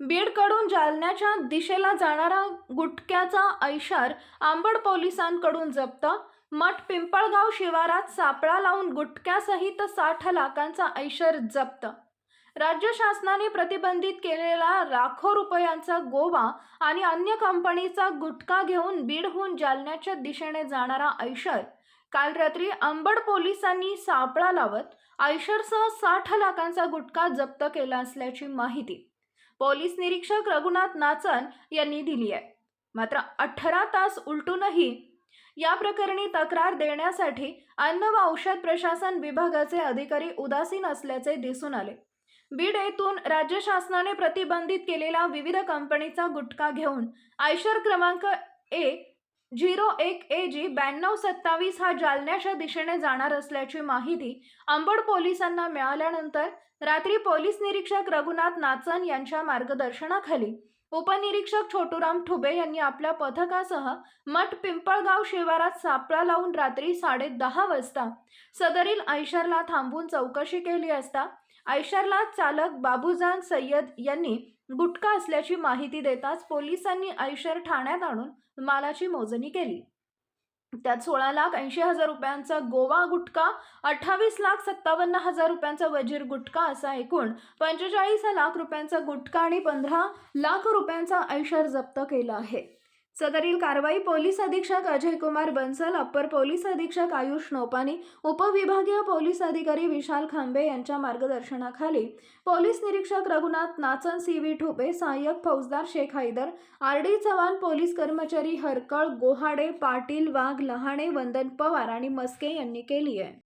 बीडकडून जालन्याच्या दिशेला जाणारा गुटख्याचा ऐशार आंबड पोलिसांकडून जप्त. मठ पिंपळगाव शिवारात सापळा लावून गुटख्यासहित साठ लाखांचा ऐशर जप्त. राज्य शासनाने प्रतिबंधित केलेला लाखो रुपयांचा गोवा आणि अन्य कंपनीचा गुटखा घेऊन बीडहून जालन्याच्या दिशेने जाणारा ऐशर. काल रात्री अंबड पोलिसांनी सापळा लावत ऐशरसह साठ लाखांचा गुटखा जप्त केला असल्याची माहिती पोलीस निरीक्षक रघुनाथ नाचन यांनी दिली आहे. मात्र अठरा तास उलटूनही या प्रकरणी तक्रार देण्यासाठी अन्न व औषध प्रशासन विभागाचे अधिकारी उदासीन असल्याचे दिसून आले. बीड येथून राज्य शासनाने प्रतिबंधित केलेला विविध कंपनीचा गुटखा घेऊन आयशर क्रमांक ए झिरो एक ए जी ब्याण्णव सत्तावीस हा जालन्याच्या दिशेने जाणार असल्याची माहिती अंबड पोलिसांना मिळाल्यानंतर रात्री पोलीस निरीक्षक रघुनाथ नाचन यांच्या मार्गदर्शनाखाली उपनिरीक्षक छोटूराम ठुबे यांनी आपल्या पथकासह मठ पिंपळगाव शिवारात सापळा लावून रात्री साडे दहा वाजता सदरील ऐशरला थांबून चौकशी केली असता ऐशरला चालक बाबूजान सय्यद यांनी गुटखा असल्याची माहिती देताच पोलिसांनी ऐशर ठाण्यात आणून मालाची मोजणी केली. त्यात सोळा लाख ऐंशी हजार रुपयांचा गोवा गुटखा अठ्ठावीस लाख सत्तावन्न हजार रुपयांचा वजीर गुटखा असा एकूण पंचेचाळीस लाख रुपयांचा गुटखा आणि पंधरा लाख रुपयांचा ऐशर जप्त केला आहे. सदरील कारवाई पोलीस अधीक्षक अजय कुमार बन्सल अप्पर पोलीस अधीक्षक आयुष नोपानी उपविभागीय पोलीस अधिकारी विशाल खांबे यांच्या मार्गदर्शनाखाली पोलीस निरीक्षक रघुनाथ नाचन सी व्ही ठोपे सहाय्यक फौजदार Shaikh Haider R D Chavan police कर्मचारी हरकळ गोहाडे पाटील वाघ लहाणे वंदन पवार आणि मस्के यांनी केली आहे.